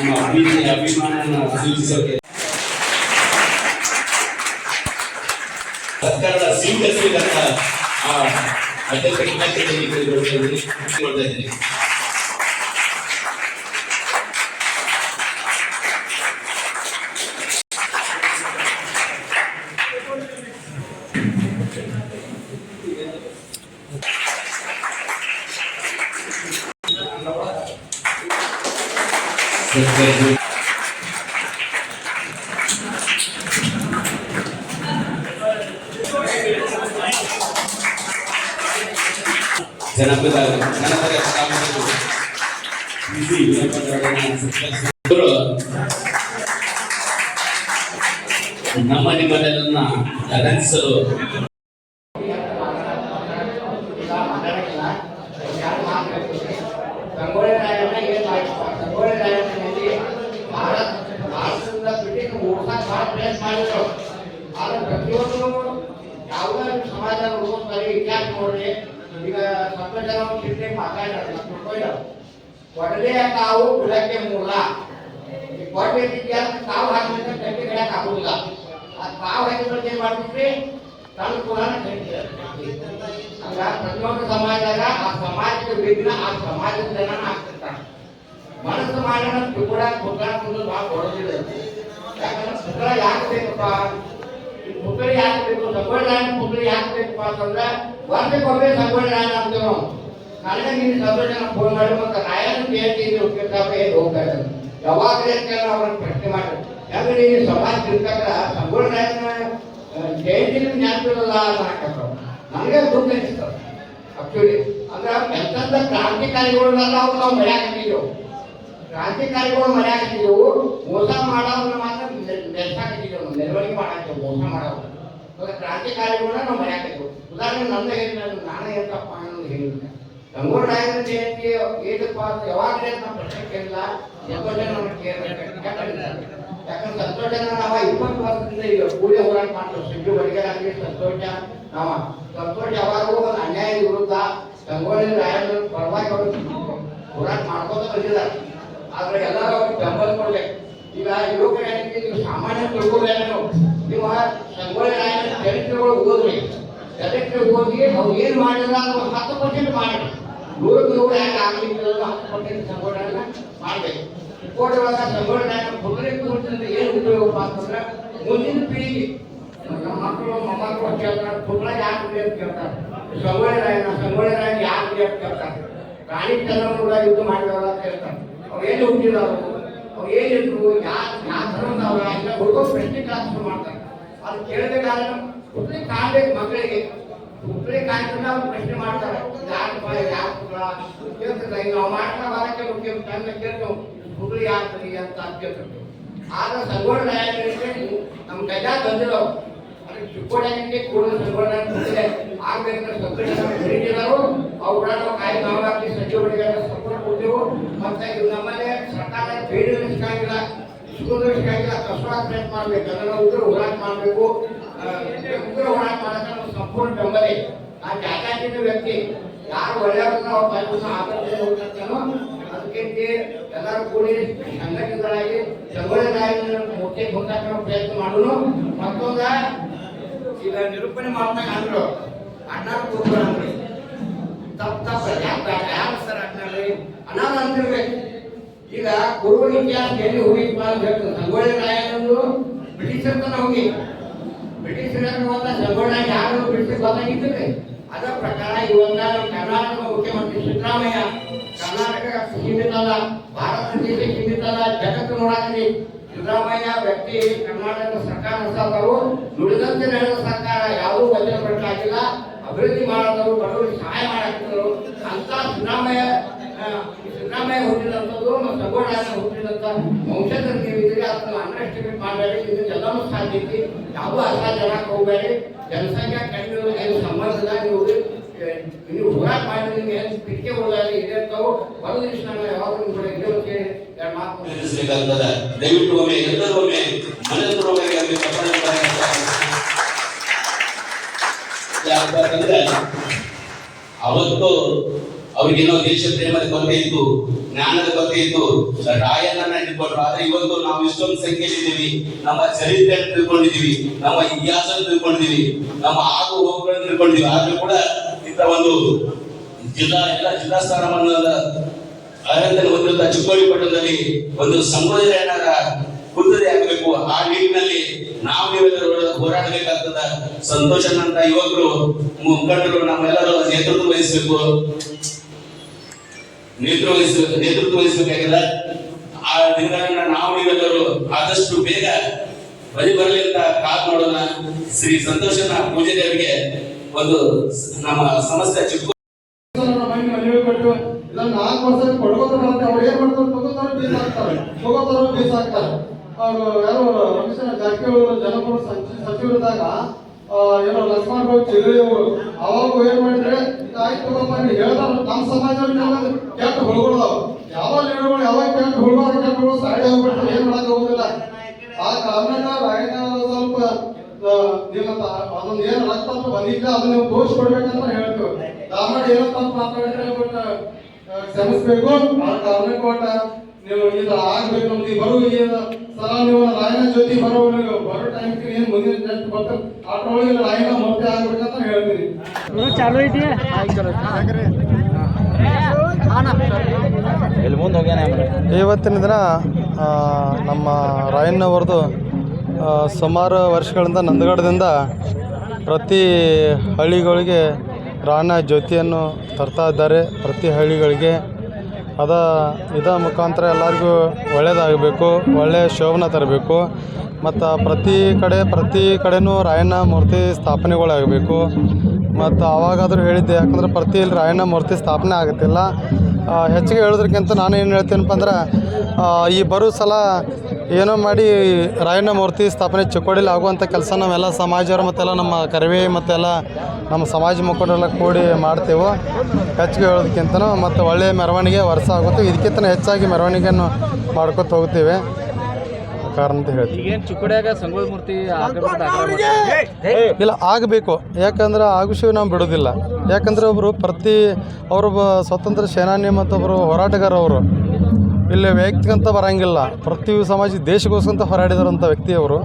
ನಮ್ಮ ಪ್ರೀತಿ ಅಭಿಮಾನನ ಸೂಚಿಸೋಕೆ ಸರ್ಕಾರದ ಸ್ವೀಕರಿಸಿದಂತ ಆ ಅಧ್ಯಕ್ಷ ಇಲಾಖೆಯಲ್ಲಿ ಕೊಡ್ತಾ ಇದ್ದೀನಿ ನಮ್ಮ ನಿಮ್ಮನ್ನೆಲ್ಲ ನೋಡ್ರಿ ಈಗ ಸ್ವಲ್ಪ ಜನ ಚಿಂತೆ ಮಾತಾಡಿದ್ರು ಒಡಲೆ ಕಾವು ಕುಲಕ್ಕೆ ಮೂಲ ಈ ಕೊಡ್ಲೆ ಇತಿಹಾಸ ಕಾವು ಹಾಕಿದ್ರೆ ಗಟ್ಟಿ ಕಡೆಯಕ್ಕೆ ಆಗುದಿಲ್ಲ ಆ ಕಾವು ಹಾಕಿದ್ರೆ ಏನ್ ಮಾಡ್ತಿದ್ರಿ ತನ್ನ ಕುಲನ ಹಂಗ ಪ್ರತಿಯೊಂದು ಸಮಾಜದಾಗ ಆ ಸಮಾಜಕ್ಕೆ ವಿಘ್ನ ಆ ಸಮಾಜದ ಜನ ಆಗ್ತಿರ್ತಾರ ಮನಸ್ಸು ಮಾಡೋಣ ತುಕುಡ ಕುಕ್ಕಡ ಕುಂದು ಭಾಳ ಕೊಡೋದಿಲ್ಲ ಯಾಕಂದ್ರೆ ಕುಕ್ಕಡ ಯಾಕೆ ಬೇಕಪ್ಪ ಈ ಕುಕ್ಕಡಿ ಯಾಕೆ ಬೇಕು ಸಂಗೊಳ್ಳಿ ಕುಕ್ಕಡಿ ಯಾಕೆ ಬೇಕಪ್ಪ ಅಂತಂದ್ರೆ ವರ್ಷಕ್ಕೊಮ್ಮೆ ಅಂತೀವಿ ನಾವು ನನಗೆ ನೀನು ಸ್ವಲ್ಪ ಜನ ಫೋನ್ ಮಾಡಿ ಮತ್ತೆ ರಾಯನ ಕೇಳ್ತೀನಿ ಉಪ್ಪಿರ್ತಾಪ ಏನು ಹೋಗ್ತಾರೆ ಯಾವಾಗ ಕೇಳಿ ಅವ್ರನ್ನ ಪ್ರಶ್ನೆ ಮಾಡಿ ಯಾಕಂದ್ರೆ ನೀನು ಸಮಾಜ ಸಂಗೊಳ್ಳಿ ರಾಯನ ಜಯಂತಿನ ಜ್ಞಾಪಕಲ್ಲ ಅನ್ನಕತ್ತಾವ ನನಗೆ ದುಃಖ ಅನಿಸ್ತದೆ ಆಕ್ಚುಲಿ ಅಂದ್ರೆ ಎಂತೆಂಥ ಕ್ರಾಂತಿಕಾರಿಗಳನ್ನೆಲ್ಲ ಅವ್ರು ನಾವು ಮರ್ಯಾಕತ್ತಿದ್ದೆವು ಕ್ರಾಂತಿಕಾರಿಗಳು ಮರ್ಯಾಕತ್ತಿದ್ದೆವು ಮೋಸ ಮಾಡೋದನ್ನ ಮಾತ್ರ ನೆಲೆಸಾಕತ್ತಿದ್ದೆವು ನೆರವಣಿಗೆ ಮಾಡಾಕ್ತೇವೆ ಮೋಸ ಮಾಡೋದು ಅವಾಗ ಕ್ರಾಂತಿಕಾರಿಗಳನ್ನ ನಾವು ಮರ್ಯಾಕತ್ತಿದ್ದೆವು ಉದಾಹರಣೆ ನನ್ನ ಹೇಳಿ ನಾನೇ ಹೇಳ್ತಪ್ಪ ಅನ್ನೋದು ಹೇಳಿಲ್ಲ ಗಂಗೂರ್ ರಾಯರ ಜಯಂತಿ ಏನಪ್ಪ ಅಂತ ಯಾವಾಗಲೇ ನಾವು ಪ್ರಶ್ನೆ ಕೇಳಿಲ್ಲ. ಎಷ್ಟೋ ಜನ ಯಾಕಂದ್ರೆ ಸಂತೋಷ ನಾವ ಇಪ್ಪತ್ತು ವರ್ಷದಿಂದ ಈಗ ಕೂಲಿ ಹೋರಾಟ ಮಾಡ್ತೀವಿ. ಸಿದ್ದು ಆಗಲಿ, ಸಂತೋಷ ನಾವ. ಸಂತೋಷ ಯಾವಾಗೂ ಒಂದು ಅನ್ಯಾಯದ ವಿರುದ್ಧ ಗಂಗೋಳಿ ರಾಯರ ಪರವಾಗಿ ಅವರು ಹೋರಾಟ ಬಂದಿದ್ದಾರೆ. ಆದ್ರೆ ಎಲ್ಲರೂ ಅವ್ರಿಗೆ ಬೆಂಬಲ ಕೊಡ್ಬೇಕು. ಈಗ ಯುವಕರು ಏನಕ್ಕೆ ನೀವು ಸಾಮಾನ್ಯ ತಿಳ್ಕೊಬೇಕು ನೀವು ಸಂಗೊಳ್ಳಿ ರಾಯನ ಚರಿತ್ರೆಗಳು ಹೋಗಿ? ಅವ್ರು ಏನು ಒಂದು ಹತ್ತು ಪರ್ಸೆಂಟ್ ಮಾಡಿ ನೂರಕ್ಕೆ ನೂರು ಯಾಕೆ ಆಗ್ಲಿಕ್ಕಿಲ್ಲ? ಹತ್ತು ಪರ್ಸೆಂಟ್ ಸಂಘಟನೆ ಮಾಡ್ಬೇಕು. ಕೋಟಿ ಒಳಗ ಸಂಘಟನೆ ಕೂರ್ತಿಂದ ಏನು ಉಪಯೋಗಪ್ಪ ಅಂತಂದ್ರೆ ಮುಂದಿನ ಪೀಳಿಗೆ. ನಮ್ಮ ಮಕ್ಕಳು, ಮೊಮ್ಮಕ್ಕಳು ಕೇಳ್ತಾರೆ ಕುದುರೆ ಯಾಕೆ ಅಂತ ಕೇಳ್ತಾರೆ. ಸಂಗೊಳ್ಳಿ ರಾಯನ ಸಂಗೊಳ್ಳಿ ರಾಯನ ಯಾಕೆ ಅಂತ ಕೇಳ್ತಾರೆ. ರಾಣಿ ಚಂದ್ರಮೂಲ ಯುದ್ಧ ಮಾಡಿದವರ ಅಂತ ಹೇಳ್ತಾರೆ. ಅವ್ರು ಏನು ಹುಟ್ಟಿದವರು ಅವ್ರು? ಏನಿದ್ರು ಯಾರು ಯಾವ ಧರ್ಮದವ್ರ ಅಂತ ಹುಡುಗರು ಪ್ರಶ್ನೆ ಕ್ಲಾಸ್ ಮಾಡ್ತಾರೆ. ಅದು ಕೇಳಬೇಕಾದ್ರೆ ಕುದುರೆ ಕಾಣ್ಬೇಕು ಮಕ್ಕಳಿಗೆ ಕುದುರೆ ಕಾಯ್ಕೊಂಡು ಅವ್ರು ಪ್ರಶ್ನೆ ಮಾಡ್ತಾರೆ. ಯಾರಪ್ಪ ಯಾಕೆ ಕುದುರ ಕೇಳ್ತಾರೆ. ಈಗ ನಾವು ಮಾಡ್ತಾ ಬರಕ್ಕೆ ಮುಖ್ಯ ತನ್ನ ಕೇಳ್ತೇವೆ ಕುದುರೆ ಯಾಕ್ರಿ ಅಂತ ಕೇಳ್ತಾರೆ. ಆದ್ರೆ ಸಂಗೊಳ್ಳಿ ರಾಯರಿಗೆ ನಮ್ಮ ತಂದಿರೋ ಕಾಯಿ ನಾವಾಗಿ ಸಚಿವರಿಗೆ ಸಪೋರ್ಟ್ ಕೊಡ್ತೇವೆ, ಮತ್ತೆ ಇದು ನಮ್ಮನೆ ಸರ್ಕಾರ ಬೇಡಿ ಸಿಗಂಗಿಲ್ಲ ಸಿಗೋದು ಸಿಗಂಗಿಲ್ಲ ಕಷ್ಟವಾದ ಪ್ರಯತ್ನ ಮಾಡ್ಬೇಕು. ಅದನ್ನ ಹೋರಾಟ ಮಾಡಬೇಕು. ಉಗ್ರ ಹೋರಾಟ ನಮ್ಮ ಸಂಪೂರ್ಣ ಬೆಂಬಲ ಇದೆ. ಜಾತ್ಯಾತೀತ ವ್ಯಕ್ತಿ ಯಾರು ಒಳ್ಳೆಯವ್ರನ್ನ ಅವ್ರ ಆದರ್ಶ ಹೋಗ್ತಾನೋ ಅದಕ್ಕೆ ಎಲ್ಲರೂ ಕೂಡಿ ಸಂಘಟಿತರಾಗಿ ರಾಯನ ಮುಖ್ಯ ಹೊಂದಾಕ ಪ್ರಯತ್ನ ಮಾಡೋನು ಮತ್ತೊಂದ ಈಗ ನಿರೂಪಣೆ ಮಾಡ್ತಾ ಅಂದ್ರು ಅಣ್ಣಾರ ಕೂತ್ರು ಅಂದ್ರು ತಪ್ಪ ತಪ್ಪ ಯಾಕೆ ಯಾರು ಸರ್ ಅಣ್ಣಾರಿ ಈಗ ಕುರುಬ ಇತಿಹಾಸ ಎಲ್ಲಿ ಹೋಗಿಪ್ಪ ಅಂತ ಹೇಳ್ತಾರೆ ಸಂಗೊಳ್ಳಿ ಹೋಗಿ ಬ್ರಿಟಿಷರ ಒಂದ ಸಂಗೊಳ್ಳಿ ಯಾರು ಬ್ರಿಟಿಷರ್ ಅದರ ಅದ ಪ್ರಕಾರ ಇವಾಗ ಕರ್ನಾಟಕ ಮುಖ್ಯಮಂತ್ರಿ ಸಿದ್ದರಾಮಯ್ಯ ಕರ್ನಾಟಕ ಸೀಮಿತ ಅಲ್ಲ ಭಾರತ ದೇಶ ಸೀಮಿತ ಅಲ್ಲ ಜಗತ್ತು ನೋಡಾಕಿ ಸಿದ್ದರಾಮಯ್ಯ ವ್ಯಕ್ತಿ, ಕರ್ನಾಟಕ ಸರ್ಕಾರ ನಡೆಸೋದವರು, ನುಡಿದಂತೆ ನಡೆದ ಸರ್ಕಾರ ಯಾವುದೂ ವಚನ ಪಡಿಸಲಾಗಿಲ್ಲ ಅಭಿವೃದ್ಧಿ ಮಾಡಿದವರು ಬಡವರಿಗೆ ಸಹಾಯ ಮಾಡಾಕಿದ್ರು ಅಂತ ಸಿದ್ದರಾಮಯ್ಯ ಸಿದ್ದರಾಮಯ್ಯ ಹುಟ್ಟಿದಂಥದ್ದು ಮತ್ತು ಹುಟ್ಟಿದಂತ ಹುಟ್ಟಿದಂಥ ನೀವಿದ್ರೆ ಅದನ್ನು ಅಂಡರ್ಸ್ಟಿಮೇಟ್ ಮಾಡಬೇಡಿ ಇದು ಎಲ್ಲವೂ ಸಾಧ್ಯ ಐತಿ ಯಾವುದೂ ಅಸಾಧ್ಯ ಮಾಡಕ್ಕೆ ಹೋಗಬೇಡಿ. ಜನಸಂಖ್ಯಾ ಕಡಿಮೆ ಏನು ಸಂಬಂಧದ ನೀವು ನೀವು ಹೋರಾಟ ಮಾಡಿ ನಿಮ್ಗೆ ಏನು ಪಿಕ್ಕೆ ಹೋಗಲಿ ಇದೆ ತಾವು ಒಂದು ದಿವಸ ನಾನು ಯಾವಾಗ ನಿಮ್ಮ ಕಡೆ ಇದೇ ಎರಡು ಮಾತು ದಯವಿಟ್ಟು ಒಮ್ಮೆ, ಎಲ್ಲರೂ ಒಮ್ಮೆ ಒಮ್ಮೆ ಯಾಕಂದ್ರೆ, ಅವತ್ತು ಅವ್ರಿಗೇನೋ ದೇಶ ಪ್ರೇಮದ ಕೊರತೆ ಇತ್ತು, ಜ್ಞಾನದ ಕೊರತೆ ಇತ್ತು. ರಾಯನನ್ನ ಹಿಡ್ಕೊಂಡ್ರು ಆದ್ರೆ ಇವತ್ತು ನಾವು ಇಷ್ಟೊಂದು ಸಂಖ್ಯೆಯಲ್ಲಿದ್ದೀವಿ. ನಮ್ಮ ಚರಿತ್ರೆ ತಿಳ್ಕೊಂಡಿದೀವಿ ನಮ್ಮ ಇತಿಹಾಸ ತಿಳ್ಕೊಂಡಿದೀವಿ ನಮ್ಮ ಆಗು ಹೋಗುಗಳನ್ನು ತಿಳ್ಕೊಂಡಿದೀವಿ ಆದ್ರೂ ಕೂಡ ಇಂಥ ಒಂದು ಜಿಲ್ಲಾ, ಎಲ್ಲ ಜಿಲ್ಲಾ ಸ್ಥಾನಮಾನದ ಅರ್ಹತೆ ಹೊಂದಿರುವಂತಹ ಚಿಕ್ಕೋಡಿ ಪಟ್ಟಣದಲ್ಲಿ ಒಂದು ಏನಾರ ಕುದುರೆ ಆಗಬೇಕು, ಆ ನಿಟ್ಟಿನಲ್ಲಿ ನಾವು ನೀವೆಲ್ಲರೂ ಹೋರಾಡಬೇಕಾಗ್ತದ. ಸಂತೋಷನಂತ ಯುವಕರು, ಮುಖಂಡರು, ನಮ್ಮೆಲ್ಲರೂ ನೇತೃತ್ವ ವಹಿಸಬೇಕು ನೇತೃತ್ವ ವಹಿಸಬೇಕು ನೇತೃತ್ವ ವಹಿಸಬೇಕಾಗಿಲ್ಲ ಆ ದಿನ ನಾವು ನೀವೆಲ್ಲರೂ ಆದಷ್ಟು ಬೇಗ ಬಳಿ ಬರಲಿ ಅಂತ ಕಾದ್ ನೋಡೋಣ. ಶ್ರೀ ಸಂತೋಷನ ಪೂಜೆ ದೇವರಿಗೆ ಒಂದು ನಮ್ಮ ಸಮಸ್ಯೆ ಚಿಕ್ಕ ಕೊಟ್ಟು ಇದನ್ನ ನಾಲ್ಕು ವರ್ಷ ಕೊಡ್ಕೋತಾರ ಅಂತ ಅವ್ರು ಏನ್ ಮಾಡ್ತಾರೆ? ತಗೋತಾರ ಬೀಸ್ ಹಾಕ್ತಾರೆ ತಗೋತಾರ ಬೀಸ್ ಹಾಕ್ತಾರೆ ಅವರು ಯಾರು ರಮೇಶ್ ಜಾರಕಿಹೊಳಿ ಜನಪರ ಸಚಿವರಿದ್ದಾಗ ಏನೋ ಲಕ್ಷ್ಮಣ ರಾವ್ ಅವರು ಅವಾಗ ಏನ್ ಮಾಡಿದ್ರೆ ಆಯ್ತು ನೀವು ಹೇಳ್ದಾರ ನಮ್ಮ ಸಮಾಜದಲ್ಲಿ ಕೆಟ್ಟ ಹುಳುಗಳದಾವ ಯಾವ ಲೀಡರ್ಗಳು ಯಾವಾಗ ಕೆಟ್ಟ ಹುಳುಗಳು ಕೆಟ್ಟ ಹುಳು ಸಾಡಿ ಏನು ಏನ್ ಮಾಡಕ್ ಹೋಗುದಿಲ್ಲ ಆ ಕಾರಣಕ್ಕ ರಾಯಣ್ಣ ಸ್ವಲ್ಪ ನಿಮ್ಮ ಅದೊಂದು ಏನು ರಕ್ತ ಅಂತ ಬಂದಿಲ್ಲ ಅದನ್ನ ನೀವು ತೋರಿಸ್ಕೊಡ್ಬೇಕಂತ ಹೇಳ್ತೀವಿ ರಾಮಣ್ಣ ಏನಂತ ಮಾತಾಡಿದ್ರೆ ಬಟ್ ಕ್ಷಮಿಸ್ಬೇಕು. ಆ ಕಾರಣಕ್ಕೆ ಒಟ್ಟ ನೀವು ಇದು ಆಗ್ಬೇಕು ಅಂತ ಈ ಬರೋ ಈ ಸಲ ನೀವು ರಾಯಣ್ಣ ಜೊತೆ ಬರೋ ನೀವು ಬರೋ ಟೈಮ್ಗೆ ಏನು ಮುಂದಿನ ನೆಕ್ಸ್ಟ್ ಬರ್ತಾರೆ ಅದ್ರೊಳಗೆ ರಾಯಣ್ಣ ಮೂರ್ತಿ ಆಗ್ಬೇಕಂತ ಹೇಳ್ತೀನಿ. ಇವತ್ತಿನ ದಿನ ನಮ್ಮ ರಾಯಣ್ಣವ್ರದ್ದು ಸುಮಾರು ವರ್ಷಗಳಿಂದ ನಂದಗಡದಿಂದ ಪ್ರತಿ ಹಳ್ಳಿಗಳಿಗೆ ರಾಯಣ್ಣ ಜ್ಯೋತಿಯನ್ನು ತರ್ತಾ ಇದ್ದಾರೆ. ಪ್ರತಿ ಹಳ್ಳಿಗಳಿಗೆ ಅದ ಇದ ಮುಖಾಂತರ ಎಲ್ಲರಿಗೂ ಒಳ್ಳೆಯದಾಗಬೇಕು ಒಳ್ಳೆಯ ಶೋಭನ ತರಬೇಕು. ಮತ್ತು ಪ್ರತಿ ಕಡೆ, ಪ್ರತಿ ಕಡೆನೂ ರಾಯಣ್ಣ ಮೂರ್ತಿ ಸ್ಥಾಪನೆಗಳಾಗಬೇಕು. ಮತ್ತು ಆವಾಗಾದರೂ ಹೇಳಿದ್ದೆ, ಯಾಕಂದ್ರೆ ಪ್ರತಿ ಇಲ್ಲಿ ರಾಯಣ್ಣ ಮೂರ್ತಿ ಸ್ಥಾಪನೆ ಆಗುತ್ತಿಲ್ಲ. ಹೆಚ್ಚಿಗೆ ಹೇಳೋದಕ್ಕಿಂತ ನಾನು ಏನು ಹೇಳ್ತೀನಪ್ಪ ಅಂದ್ರೆ ಈ ಬರೋ ಸಲ ಏನೋ ಮಾಡಿ ರಾಯಣ್ಣ ಮೂರ್ತಿ ಸ್ಥಾಪನೆ ಚಿಕ್ಕೋಡಿಲಿ ಆಗುವಂಥ ಕೆಲಸ ನಾವೆಲ್ಲ ಸಮಾಜರು ಮತ್ತೆಲ್ಲ ನಮ್ಮ ಕರಿವೆ ಮತ್ತೆಲ್ಲ ನಮ್ಮ ಸಮಾಜ ಮುಖಂಡರೆಲ್ಲ ಕೂಡಿ ಮಾಡ್ತೇವೆ. ಹೆಚ್ಚಿಗೆ ಹೇಳೋದಕ್ಕಿಂತನೂ ಮತ್ತು ಒಳ್ಳೆಯ ಮೆರವಣಿಗೆ ವರ್ಷ ಆಗುತ್ತೆ. ಇದಕ್ಕಿಂತ ಹೆಚ್ಚಾಗಿ ಮೆರವಣಿಗೆಯನ್ನು ಮಾಡ್ಕೊತ ಹೋಗ್ತೀವಿ. ಕಾರಣ ಅಂತ ಮೂರ್ತಿ ಇಲ್ಲ ಆಗಬೇಕು. ಯಾಕಂದ್ರೆ ಆಗುಷಿವು ನಾವು ಬಿಡೋದಿಲ್ಲ ಯಾಕಂದ್ರೆ ಒಬ್ಬರು ಪ್ರತಿ ಅವರೊಬ್ಬ ಸ್ವತಂತ್ರ ಸೇನಾನಿ ಮತ್ತೊಬ್ಬರು ಹೋರಾಟಗಾರ ಅವರು ಇಲ್ಲಿ ವೈಯಕ್ತಿಕ ಅಂತ ಬರೋಂಗಿಲ್ಲ. ಪ್ರತಿ ಸಮಾಜ ಹೋರಾಡಿದಾರಂಥ ವ್ಯಕ್ತಿ ಅವರು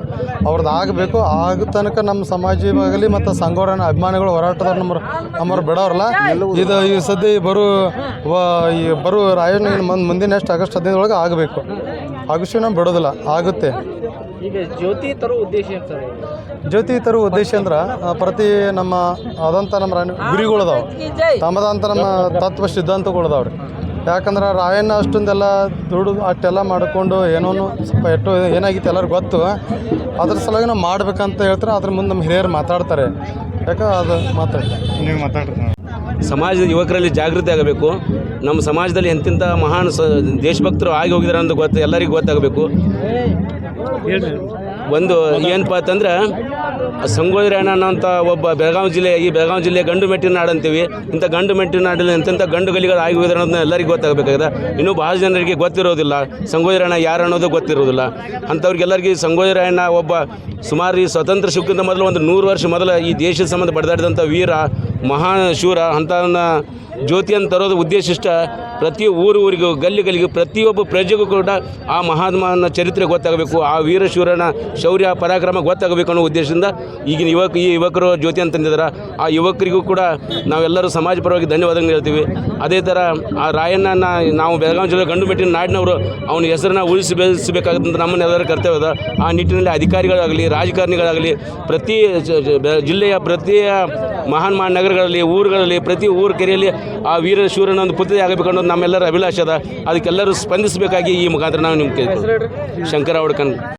ಅವ್ರದ್ದು ಆಗಬೇಕು. ಆಗ ತನಕ ನಮ್ಮ ಸಮಾಜವಾಗಲಿ ಮತ್ತು ಸಂಘಟನೆ ಅಭಿಮಾನಿಗಳು ಹೋರಾಟದವ್ರು ನಮ್ಮ ನಮ್ಮವ್ರು ಬಿಡೋರಲ್ಲ. ಇದು ಈ ಸದ್ಯ ಬರೋ ವ- ಈ ಬರೋ ರಾಯಣ್ಣ ಮುಂದೆ ಮುಂದಿನ ನೆಕ್ಸ್ಟ್ ಆಗಸ್ಟ್ ಹದಿನೈದು ಒಳಗೆ ಆಗಬೇಕು. ಆಗಸ್ಟ್ ನಾವು ಬಿಡೋದಿಲ್ಲ. ಆಗುತ್ತೆ. ಈಗ ಜ್ಯೋತಿ ತರೋ ಉದ್ದೇಶ ಜ್ಯೋತಿ ತರೋ ಉದ್ದೇಶ ಅಂದ್ರೆ ಪ್ರತಿ ನಮ್ಮ ಆದಂಥ ನಮ್ಮ ರಾಣಿ ಗುರಿಗಳದಾವ ತಮ್ಮದಂತ ನಮ್ಮ ತತ್ವ ಸಿದ್ಧಾಂತಗಳದಾವ್ರಿ ಯಾಕಂದ್ರೆ ರಾಯಣ್ಣ ಅಷ್ಟೊಂದೆಲ್ಲ ದುಡ್ಡು ಅಷ್ಟೆಲ್ಲ ಮಾಡಿಕೊಂಡು ಏನೋನು ಸ್ವಲ್ಪ ಎಷ್ಟು ಏನಾಗಿತ್ತು ಎಲ್ಲರಿಗೂ ಗೊತ್ತು. ಅದ್ರ ಸಲುವಾಗಿ ನಾವು ಮಾಡ್ಬೇಕಂತ ಹೇಳ್ತಾರೆ ಅದ್ರ ಮುಂದೆ ನಮ್ಮ ಹಿರಿಯರು ಮಾತಾಡ್ತಾರೆ. ಯಾಕೆ ಅದು ಮಾತಾಡಿ ನೀವು ಮಾತಾಡ್ರಿ. ಸಮಾಜದ ಯುವಕರಲ್ಲಿ ಜಾಗೃತಿ ಆಗಬೇಕು. ನಮ್ಮ ಸಮಾಜದಲ್ಲಿ ಎಂತಿಂಥ ಮಹಾನ್ ಸ ದೇಶಭಕ್ತರು ಆಗಿ ಹೋಗಿದ್ದಾರೆ ಅಂತ ಗೊತ್ತು ಎಲ್ಲರಿಗೂ ಗೊತ್ತಾಗಬೇಕು. ಒಂದು ಏನಪ್ಪ ಅಂತಂದ್ರೆ ಅನ್ನೋಂಥ ಒಬ್ಬ ಬೆಳಗಾವಿ ಜಿಲ್ಲೆ ಈ ಬೆಳಗಾವಿ ಜಿಲ್ಲೆ ಗಂಡು ಮೆಟ್ಟಿನ ನಾಡು ಅಂತೀವಿ. ಇಂಥ ಗಂಡು ಮೆಟ್ಟಿನ ನಾಡಲ್ಲಿ ಎಂತೆಂಥ ಗಂಡು ಗಲಿಗಳು ಆಗಿ ಅನ್ನೋದನ್ನ ಎಲ್ಲರಿಗೂ ಗೊತ್ತಾಗಬೇಕಾಗಿದೆ. ಇನ್ನೂ ಬಹಳ ಜನರಿಗೆ ಗೊತ್ತಿರೋದಿಲ್ಲ. ಸಂಗೊಳ್ಳಿ ರಾಯಣ್ಣ ಯಾರು ಅನ್ನೋದು ಗೊತ್ತಿರೋದಿಲ್ಲ. ಅಂಥವ್ರಿಗೆಲ್ಲರಿಗೂ ಸಂಗೊಳ್ಳಿ ರಾಯಣ್ಣ ಒಬ್ಬ ಸುಮಾರು ಈ ಸ್ವತಂತ್ರ ಸಿಕ್ಕಿಂತ ಮೊದಲು ಒಂದು ನೂರು ವರ್ಷ ಮೊದಲು ಈ ದೇಶದ ಸಂಬಂಧ ಬಡದಾಡಿದಂಥ ವೀರ, ಮಹಾನ್ ಶೂರ ಅಂಥವನ್ನ ಜ್ಯೋತಿಯನ್ನು ತರೋದು ಉದ್ದೇಶ ಇಷ್ಟ. ಪ್ರತಿ ಊರು ಊರಿಗೂ, ಗಲ್ಲಿ ಗಲ್ಲಿಗೂ, ಪ್ರತಿಯೊಬ್ಬ ಪ್ರಜೆಗೂ ಕೂಡ ಆ ಮಹಾತ್ಮನ ಚರಿತ್ರೆ ಗೊತ್ತಾಗಬೇಕು, ಆ ವೀರಶೂರನ ಶೌರ್ಯ, ಪರಾಕ್ರಮ ಗೊತ್ತಾಗಬೇಕು ಅನ್ನೋ ಉದ್ದೇಶದಿಂದ ಈಗಿನ ಯುವಕ, ಈ ಯುವಕರು ಜ್ಯೋತಿ ತಂದಿದ್ದಾರೆ ಆ ಯುವಕರಿಗೂ ಕೂಡ ನಾವೆಲ್ಲರೂ ಸಮಾಜ ಪರವಾಗಿ ಧನ್ಯವಾದಗಳು ಹೇಳ್ತೀವಿ. ಅದೇ ಥರ ಆ ರಾಯಣ್ಣನ ನಾವು ಬೆಳಗಾವಿ ಜಿಲ್ಲೆ ಗಂಡು ಮೆಟ್ಟಿನ ನಾಡಿನವರು, ಅವನ ಹೆಸರನ್ನ ಉಳಿಸಿ ಬೆಳೆಸಬೇಕಾದಂಥ ನಮ್ಮನ್ನೆಲ್ಲರ ಕರ್ತವ್ಯದ ಆ ನಿಟ್ಟಿನಲ್ಲಿ ಅಧಿಕಾರಿಗಳಾಗಲಿ, ರಾಜಕಾರಣಿಗಳಾಗಲಿ, ಪ್ರತಿ ಜಿಲ್ಲೆಯ ಪ್ರತಿ ಮಹಾನ್ ಮಹಾನ್ ನಗರಗಳಲ್ಲಿ ಊರುಗಳಲ್ಲಿ ಪ್ರತಿ ಊರು ಕೆರೆಯಲ್ಲಿ ಆ ವೀರ ಶೂರನ ಒಂದು ಪುತ್ರಿ ಆಗಬೇಕು ಅನ್ನೋದು ನಮ್ಮೆಲ್ಲರ ಅಭಿಲಾಷೆ ಅದ. ಅದಕ್ಕೆಲ್ಲರೂ ಸ್ಪಂದಿಸಬೇಕಾಗಿ ಈ ಮುಖಾಂತರ ನಾವು ನಿಮ್ಗೆ ಕೇಳ್ತೀವಿ ಶಂಕರ ಅವಡ್ಕನ್.